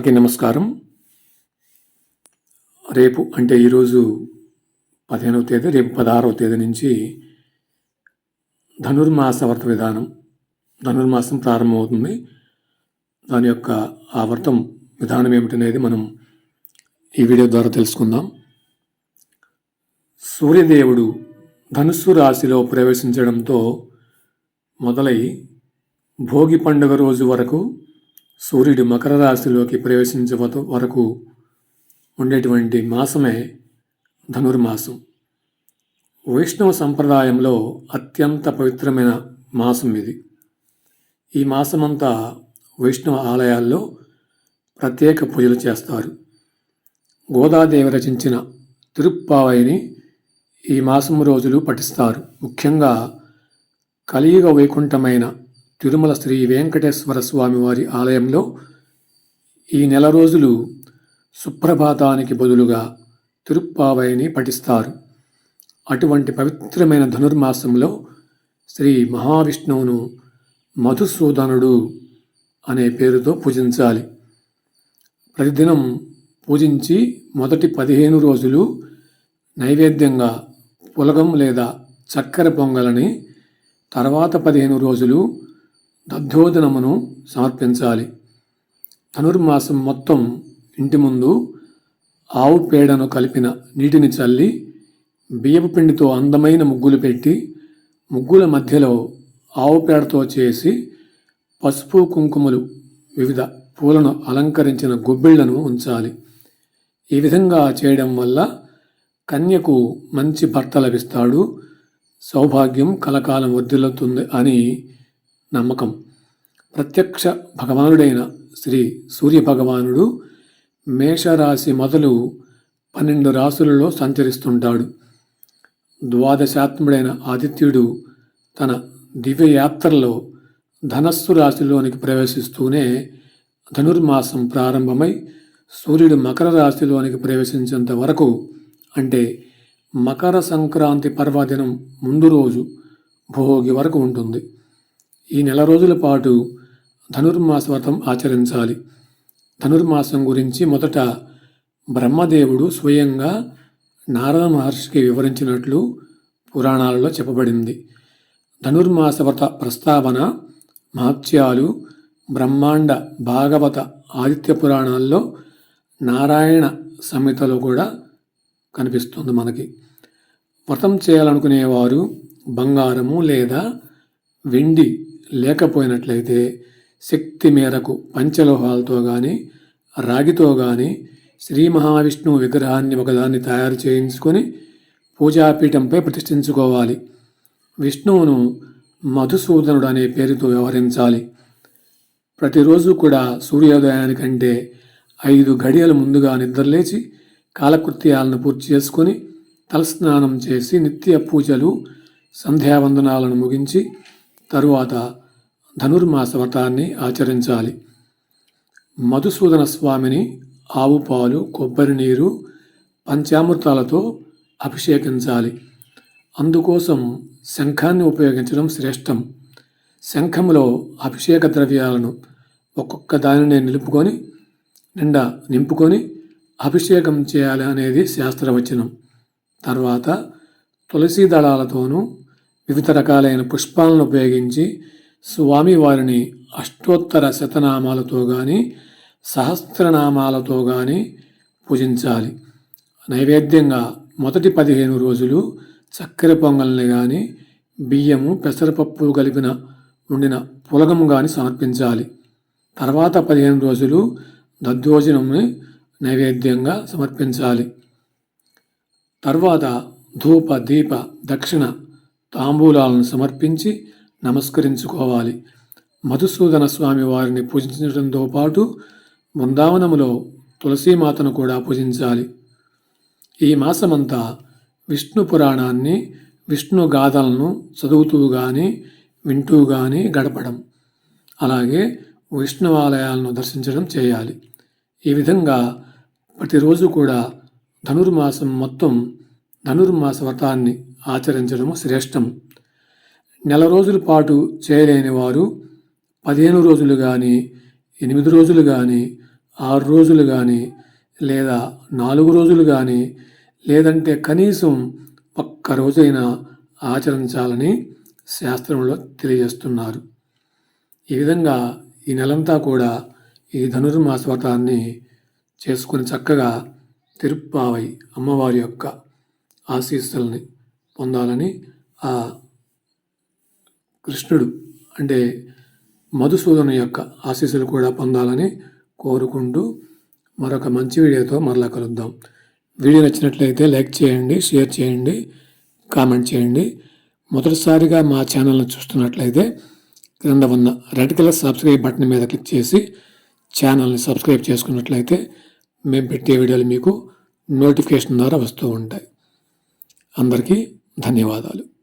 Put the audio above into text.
అందరికీ నమస్కారం. రేపు అంటే ఈరోజు పదిహేనవ తేదీ రేపు పదహారవ తేదీ నుంచి ధనుర్మాస వ్రత విధానం ధనుర్మాసం ప్రారంభమవుతుంది. దాని యొక్క ఆ వ్రతం విధానం ఏమిటనేది మనం ఈ వీడియో ద్వారా తెలుసుకుందాం. సూర్యదేవుడు ధనుస్సు రాశిలో ప్రవేశించడంతో మొదలై భోగి పండుగ రోజు వరకు సూర్యుడు మకర రాశిలోకి ప్రవేశించే వరకు ఉండేటువంటి మాసమే ధనుర్మాసం. వైష్ణవ సంప్రదాయంలో అత్యంత పవిత్రమైన మాసం ఇది. ఈ మాసమంతా వైష్ణవ ఆలయాల్లో ప్రత్యేక పూజలు చేస్తారు. గోదాదేవి రచించిన తిరుప్పావైని ఈ మాసం రోజులు పఠిస్తారు. ముఖ్యంగా కలియుగ వైకుంఠమైన తిరుమల శ్రీ వెంకటేశ్వర స్వామి వారి ఆలయంలో ఈ నెల రోజులు సుప్రభాతానికి బదులుగా తిరుప్పావైని పఠిస్తారు. అటువంటి పవిత్రమైన ధనుర్మాసంలో శ్రీ మహావిష్ణువును మధుసూదనుడు అనే పేరుతో పూజించాలి. ప్రతిదినం పూజించి మొదటి పదిహేను రోజులు నైవేద్యంగా పులగం లేదా చక్కెర పొంగలని తర్వాత పదిహేను రోజులు దద్దోదనమును సమర్పించాలి. ధనుర్మాసం మొత్తం ఇంటి ముందు ఆవు పేడను కలిపిన నీటిని చల్లి బియ్యపు పిండితో అందమైన ముగ్గులు పెట్టి ముగ్గుల మధ్యలో ఆవు పేడతో చేసి పసుపు కుంకుమలు వివిధ పూలను అలంకరించిన గుబ్బిళ్ళను ఉంచాలి. ఈ విధంగా చేయడం వల్ల కన్యకు మంచి భర్త లభిస్తాడు. సౌభాగ్యం కలకాలం వర్ధిల్లుతుంది అని నమ్మకం. ప్రత్యక్ష భగవానుడైన శ్రీ సూర్య భగవానుడు మేషరాశి మొదలు పన్నెండు రాసులలో సంచరిస్తుంటాడు. ద్వాదశాత్ముడైన ఆదిత్యుడు తన దివ్యయాత్రలో ధనస్సు రాశిలోనికి ప్రవేశిస్తూనే ధనుర్మాసం ప్రారంభమై సూర్యుడు మకర రాశిలోనికి ప్రవేశించేంత వరకు అంటే మకర సంక్రాంతి పర్వదినం ముందు రోజు భోగి వరకు ఉంటుంది. ఈ నెల రోజుల పాటు ధనుర్మాస వ్రతం ఆచరించాలి. ధనుర్మాసం గురించి మొదట బ్రహ్మదేవుడు స్వయంగా నారద మహర్షికి వివరించినట్లు పురాణాలలో చెప్పబడింది. ధనుర్మాస వ్రత ప్రస్తావన మహత్యాలు బ్రహ్మాండ భాగవత ఆదిత్య పురాణాల్లో నారాయణ సంహితలో కూడా కనిపిస్తుంది మనకి. వ్రతం చేయాలనుకునేవారు బంగారము లేదా వెండి లేకపోయినట్లయితే శక్తి మేరకు పంచలోహాలతో కానీ రాగితో కానీ శ్రీ మహావిష్ణువు విగ్రహాన్ని ఒకదాన్ని తయారు చేయించుకొని పూజాపీఠంపై ప్రతిష్ఠించుకోవాలి. విష్ణువును మధుసూదనుడు అనే పేరుతో వ్యవహరించాలి. ప్రతిరోజు కూడా సూర్యోదయానికంటే ఐదు గడియల ముందుగా నిద్రలేచి కాలకృత్యాలను పూర్తి చేసుకొని తలస్నానం చేసి నిత్య పూజలు సంధ్యావందనాలను ముగించి తరువాత ధనుర్మాస వ్రతాన్ని ఆచరించాలి. మధుసూదన స్వామిని ఆవు పాలు కొబ్బరి నీరు పంచామృతాలతో అభిషేకించాలి. అందుకోసం శంఖాన్ని ఉపయోగించడం శ్రేష్టం. శంఖంలో అభిషేక ద్రవ్యాలను ఒక్కొక్క దానిని నిలుపుకొని నిండా నింపుకొని అభిషేకం చేయాలి అనేది శాస్త్రవచనం. తర్వాత తులసి దళాలతోనూ వివిధ రకాలైన పుష్పాలను ఉపయోగించి స్వామివారిని అష్టోత్తర శతనామాలతో కానీ సహస్రనామాలతో కానీ పూజించాలి. నైవేద్యంగా మొదటి పదిహేను రోజులు చక్కెర పొంగల్ని కానీ బియ్యము పెసరపప్పు కలిపిన వండిన పులగము కానీ సమర్పించాలి. తర్వాత పదిహేను రోజులు దద్దోజనంని నైవేద్యంగా సమర్పించాలి. తర్వాత ధూప దీప దక్షిణ తాంబూలాలను సమర్పించి నమస్కరించుకోవాలి. మధుసూదన స్వామి వారిని పూజించడంతో పాటు బృందావనములో తులసీమాతను కూడా పూజించాలి. ఈ మాసమంతా విష్ణు పురాణాన్ని విష్ణు గాథలను చదువుతూ కానీ వింటూ కానీ గడపడం. అలాగే వైష్ణవాలయాలను దర్శించడం చేయాలి. ఈ విధంగా ప్రతిరోజు కూడా ధనుర్మాసం మొత్తం ధనుర్మాస వ్రతాన్ని ఆచరించడము శ్రేష్టం. నెల రోజుల పాటు చేయలేని వారు పదిహేను రోజులు కానీ ఎనిమిది రోజులు కానీ ఆరు రోజులు కానీ లేదా నాలుగు రోజులు కానీ లేదంటే కనీసం ఒక్క రోజైనా ఆచరించాలని శాస్త్రంలో తెలియజేస్తున్నారు. ఈ విధంగా ఈ నెలంతా కూడా ఈ ధనుర్మాస వ్రతాన్ని చేసుకుని చక్కగా తిరుప్పావై అమ్మవారి యొక్క ఆశీస్సుల్ని పొందాలని ఆ కృష్ణుడు అంటే మధుసూదను యొక్క ఆశీస్సులు కూడా పొందాలని కోరుకుంటూ మరొక మంచి వీడియోతో మరలా కలుద్దాం. వీడియో నచ్చినట్లయితే లైక్ చేయండి షేర్ చేయండి కామెంట్ చేయండి. మొదటిసారిగా మా ఛానల్ని చూస్తున్నట్లయితే క్రింద ఉన్న రెడ్ కలర్ సబ్స్క్రైబ్ బటన్ మీద క్లిక్ చేసి ఛానల్ని సబ్స్క్రైబ్ చేసుకున్నట్లయితే మేము పెట్టే వీడియోలు మీకు నోటిఫికేషన్ ద్వారా వస్తూ ఉంటాయి. అందరికీ ధన్యవాదాలు.